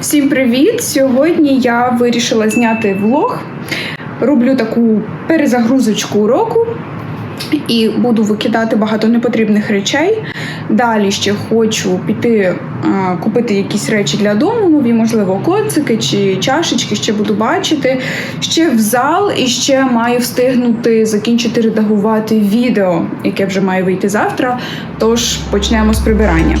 Всім привіт! Сьогодні я вирішила зняти влог. Роблю таку перезагрузочку уроку і буду викидати багато непотрібних речей. Далі ще хочу піти купити якісь речі для дому, нові, можливо, коцики чи чашечки, ще буду бачити. Ще в зал і ще маю встигнути закінчити редагувати відео, яке вже має вийти завтра. Тож почнемо з прибирання.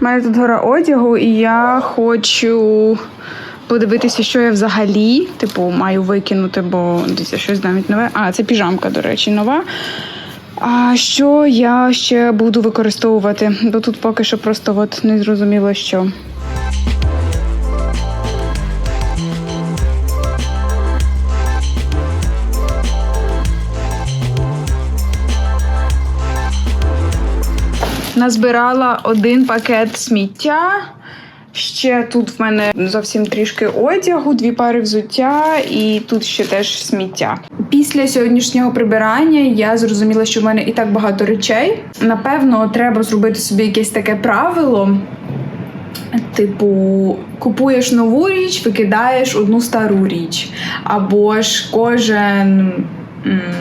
У мене тут гора одягу, і я хочу подивитися, що я взагалі, типу, маю викинути, бо десь щось навіть нове. А, це піжамка, до речі, нова. А що я ще буду використовувати? Бо тут поки що просто от не зрозуміло що. Назбирала один пакет сміття. Ще тут в мене зовсім трішки одягу, дві пари взуття, і тут ще теж сміття. Після сьогоднішнього прибирання я зрозуміла, що в мене і так багато речей. Напевно, треба зробити собі якесь таке правило. Типу, купуєш нову річ, викидаєш одну стару річ. Або ж кожен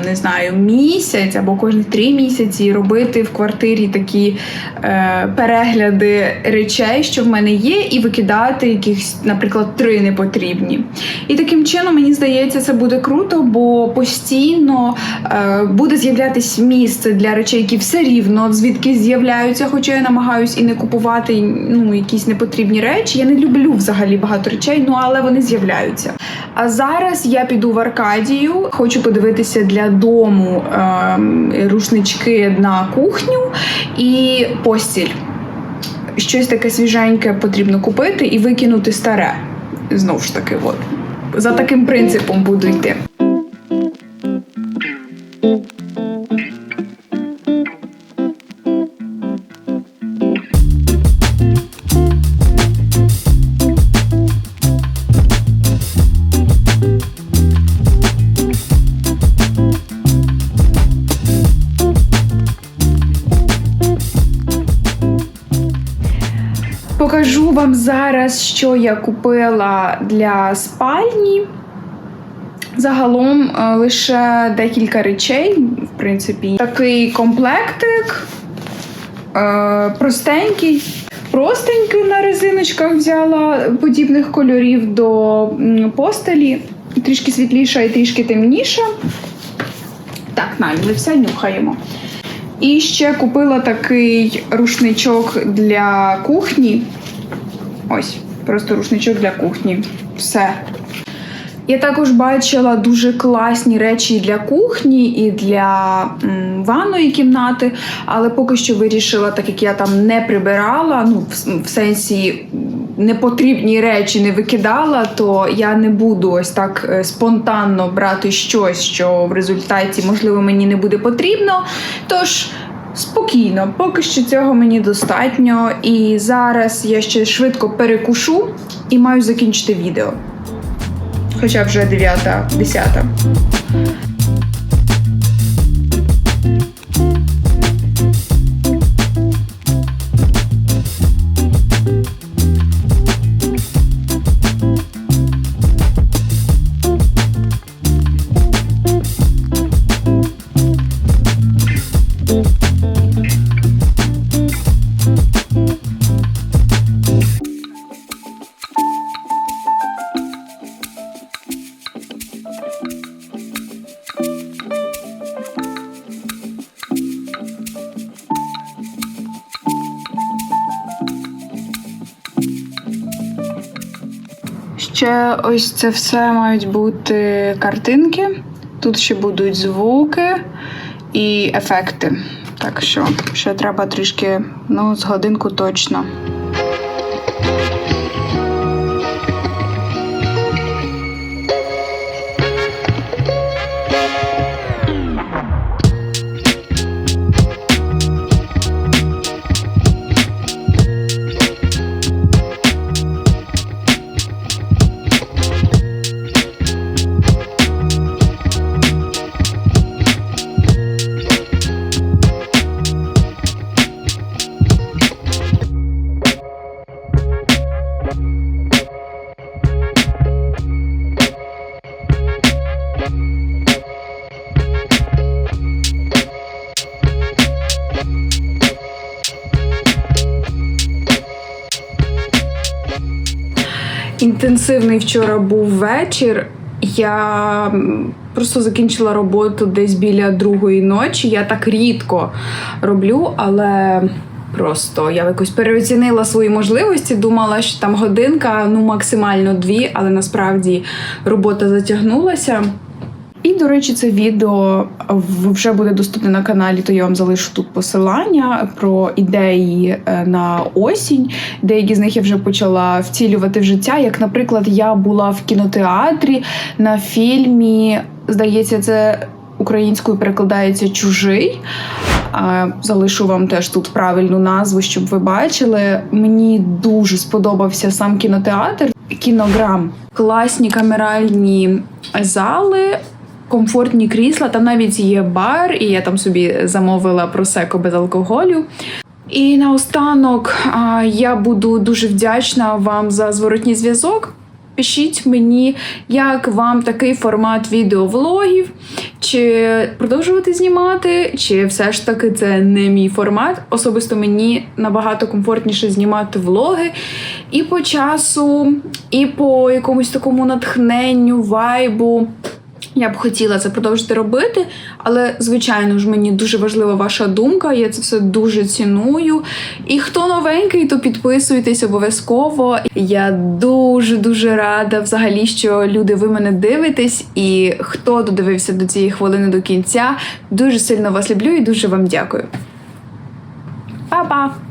не знаю, місяць або кожні три місяці робити в квартирі такі е, перегляди речей, що в мене є, і викидати якихось, наприклад, три непотрібні. І таким чином, мені здається, це буде круто, бо постійно е, буде з'являтися місце для речей, які все рівно звідки з'являються, хоча я намагаюсь і не купувати ну, якісь непотрібні речі. Я не люблю взагалі багато речей, ну але вони з'являються. А зараз я піду в Аркадію, хочу подивитися для дому е, рушнички на кухню і постіль. Щось таке свіженьке потрібно купити і викинути старе. Знову ж таки, от. За таким принципом буду йти. Вам зараз, що я купила для спальні. Загалом е, лише декілька речей, в принципі. Такий комплектик, е, простенький. Простенький на резиночках взяла подібних кольорів до постелі. Трішки світліша і трішки темніша. Так, все нюхаємо. І ще купила такий рушничок для кухні. Ось, просто рушничок для кухні. Все. Я також бачила дуже класні речі для кухні і для м, ванної кімнати, але поки що вирішила, так як я там не прибирала, ну, в, в сенсі непотрібні речі не викидала, то я не буду ось так е, спонтанно брати щось, що в результаті, можливо, мені не буде потрібно. Тож. Спокійно, поки що цього мені достатньо. І зараз я ще швидко перекушу і маю закінчити відео. Хоча вже 9, Ще ось це все мають бути картинки. Тут ще будуть звуки і ефекти. Так що ще треба трішки, ну, з годинку точно. Інтенсивний вчора був вечір. Я просто закінчила роботу десь біля другої ночі. Я так рідко роблю, але просто я якось переоцінила свої можливості. Думала, що там годинка, ну максимально дві, але насправді робота затягнулася. І, до речі, це відео вже буде доступне на каналі, то я вам залишу тут посилання про ідеї е, на осінь. Деякі з них я вже почала втілювати в життя. Як, наприклад, я була в кінотеатрі на фільмі, здається, це українською перекладається чужий. Залишу вам теж тут правильну назву, щоб ви бачили. Мені дуже сподобався сам кінотеатр. Кінограм. Класні камеральні зали. Комфортні крісла, там навіть є бар, і я там собі замовила просеко без алкоголю. І наостанок а, я буду дуже вдячна вам за зворотній зв'язок. Пишіть мені, як вам такий формат відеовлогів, чи продовжувати знімати, чи все ж таки це не мій формат. Особисто мені набагато комфортніше знімати влоги і по часу, і по якомусь такому натхненню, вайбу. Я б хотіла це продовжити робити, але звичайно ж мені дуже важлива ваша думка. Я це все дуже ціную. І хто новенький, то підписуйтесь обов'язково. Я дуже дуже рада взагалі, що люди ви мене дивитесь. І хто додивився до цієї хвилини до кінця, дуже сильно вас люблю і дуже вам дякую. Па-па!